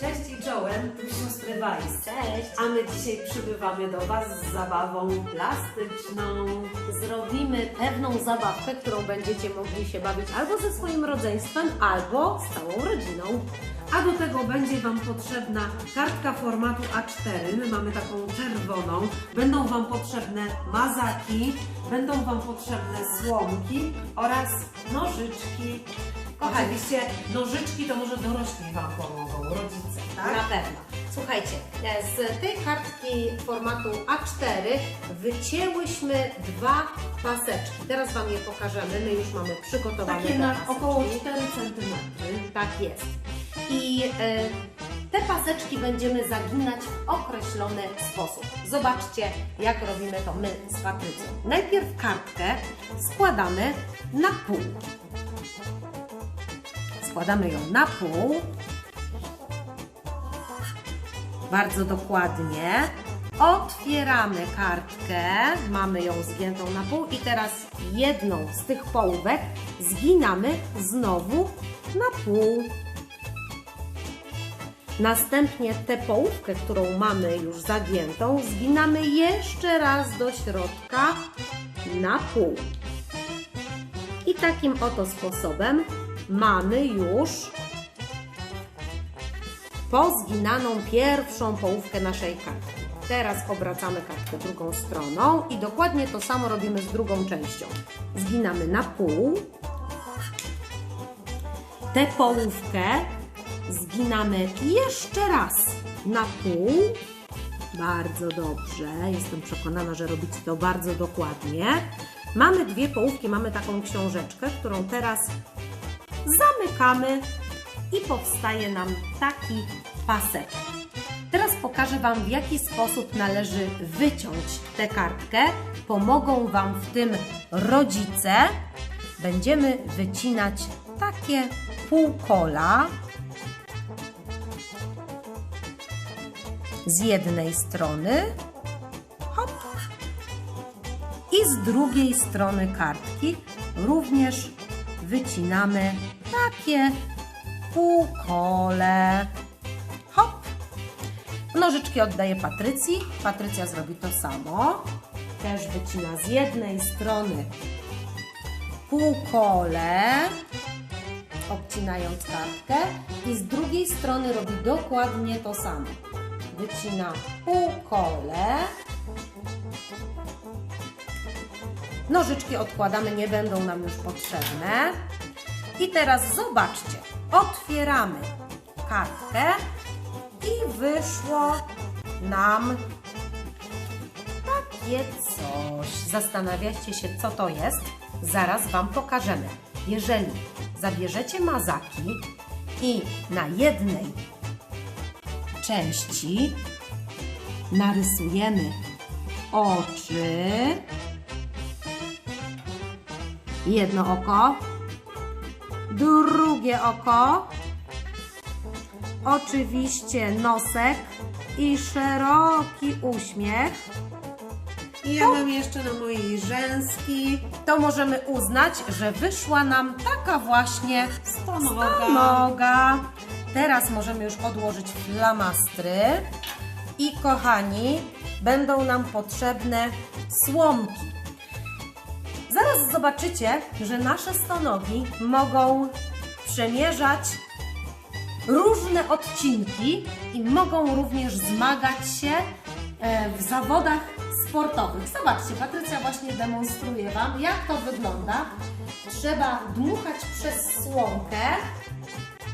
Cześć i czołem, tu siostry Weiss. Cześć! A my dzisiaj przybywamy do Was z zabawą plastyczną. Zrobimy pewną zabawkę, którą będziecie mogli się bawić albo ze swoim rodzeństwem, albo z całą rodziną. A do tego będzie Wam potrzebna kartka formatu A4. My mamy taką czerwoną. Będą Wam potrzebne mazaki, będą Wam potrzebne słomki oraz nożyczki. Kochani. Oczywiście nożyczki to może dorośli Wam pomogą, rodzice, tak? Na pewno. Słuchajcie, z tej kartki formatu A4 wycięłyśmy dwa paseczki. Teraz Wam je pokażemy. My już mamy przygotowane Takie na paseczki. około 4 cm. Tak jest. I e, te paseczki będziemy zaginać w określony sposób. Zobaczcie, jak robimy to my z Patrycją. Najpierw kartkę składamy na pół. Składamy ją na pół. Bardzo dokładnie. Otwieramy kartkę, mamy ją zgiętą na pół i teraz jedną z tych połówek zginamy znowu na pół. Następnie tę połówkę, którą mamy już zagiętą, zginamy jeszcze raz do środka na pół. I takim oto sposobem mamy już pozginaną pierwszą połówkę naszej kartki. Teraz obracamy kartkę drugą stroną i dokładnie to samo robimy z drugą częścią. Zginamy na pół. Tę połówkę zginamy jeszcze raz na pół. Bardzo dobrze. Jestem przekonana, że robicie to bardzo dokładnie. Mamy dwie połówki, mamy taką książeczkę, którą teraz zamykamy i powstaje nam taki pasek. Teraz pokażę Wam, w jaki sposób należy wyciąć tę kartkę. Pomogą Wam w tym rodzice. Będziemy wycinać takie półkola z jednej strony hop, i z drugiej strony kartki również wycinamy takie półkole. Hop. Nożyczki oddaję Patrycji. Patrycja zrobi to samo. Też wycina z jednej strony półkole, obcinając kartkę i z drugiej strony robi dokładnie to samo. Wycina półkole. Nożyczki odkładamy, nie będą nam już potrzebne. I teraz zobaczcie, otwieramy kartkę i wyszło nam takie coś. Zastanawiacie się, co to jest? Zaraz Wam pokażemy. Jeżeli zabierzecie mazaki i na jednej części narysujemy oczy, jedno oko, drugie oko, oczywiście nosek i szeroki uśmiech, I ja mam jeszcze na mojej rzęski to możemy uznać, że wyszła nam taka właśnie stonoga. noga. Teraz możemy już odłożyć flamastry i kochani, będą nam potrzebne słomki. Zaraz zobaczycie, że nasze stonogi mogą przemierzać różne odcinki i mogą również zmagać się e, w zawodach sportowych. Zobaczcie, Patrycja właśnie demonstruje Wam, jak to wygląda. Trzeba dmuchać przez słomkę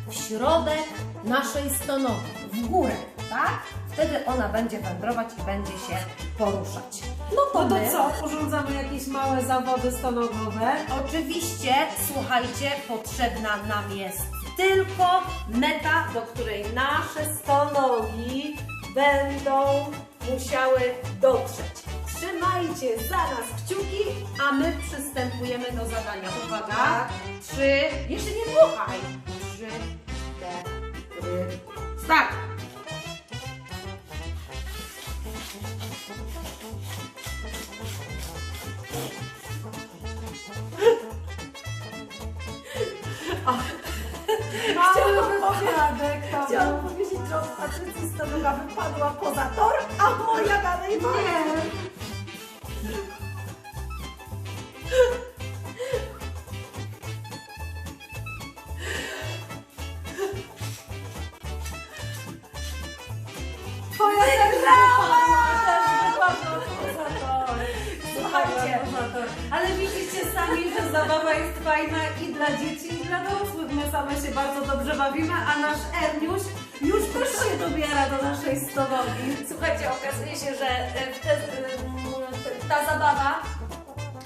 w środek naszej stonogi, w górę, tak? Wtedy ona będzie wędrować i będzie się poruszać. No to, No to co, urządzamy jakieś małe zawody stonogowe? Oczywiście, słuchajcie, potrzebna nam jest tylko meta, do której nasze stonogi będą musiały dotrzeć. Trzymajcie za nas kciuki, a my przystępujemy do zadania. Uwaga, trzy, jeszcze nie dmuchaj. Patrycji stonoga wypadła poza tor, a moja dalej. Nie. Twoja wygrała! Słuchajcie, Ale widzicie sami, że zabawa jest fajna i dla dzieci, i dla dorosłych. Same się bardzo dobrze bawimy, a nasz Erniuś już też się dobiera do naszej stonogi. Słuchajcie, okazuje się, że e, em, ta zabawa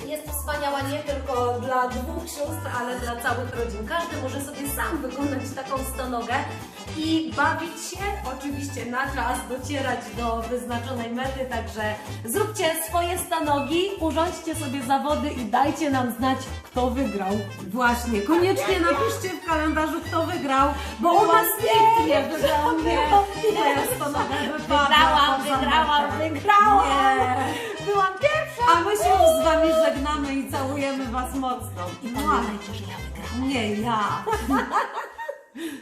jest wspaniała nie tylko dla dwóch sióstr, ale dla całych rodzin. Każdy może sobie sam wykonać taką stonogę i bawić się oczywiście na czas, docierać do wyznaczonej mety, także zróbcie swoje stonogi, urządźcie sobie zawody i dajcie nam znać, kto wygrał. Właśnie, koniecznie napiszcie w kalendarzu, kto wygrał, bo u nas nikt nie wygrał. Nie, moja stonoga wypadła. Wygrałam, wygrałam, wygrałam! Wami żegnamy i całujemy Was mocno. I pamiętajcie, że ja wygrałam. Nie ja.